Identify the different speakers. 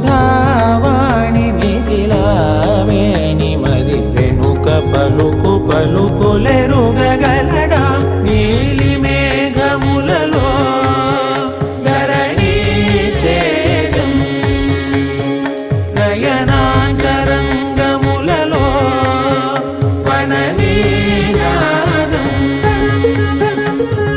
Speaker 1: సుధావాణి మిథిలావేణి మది వెనుక పలుకు పలుకులెరుగ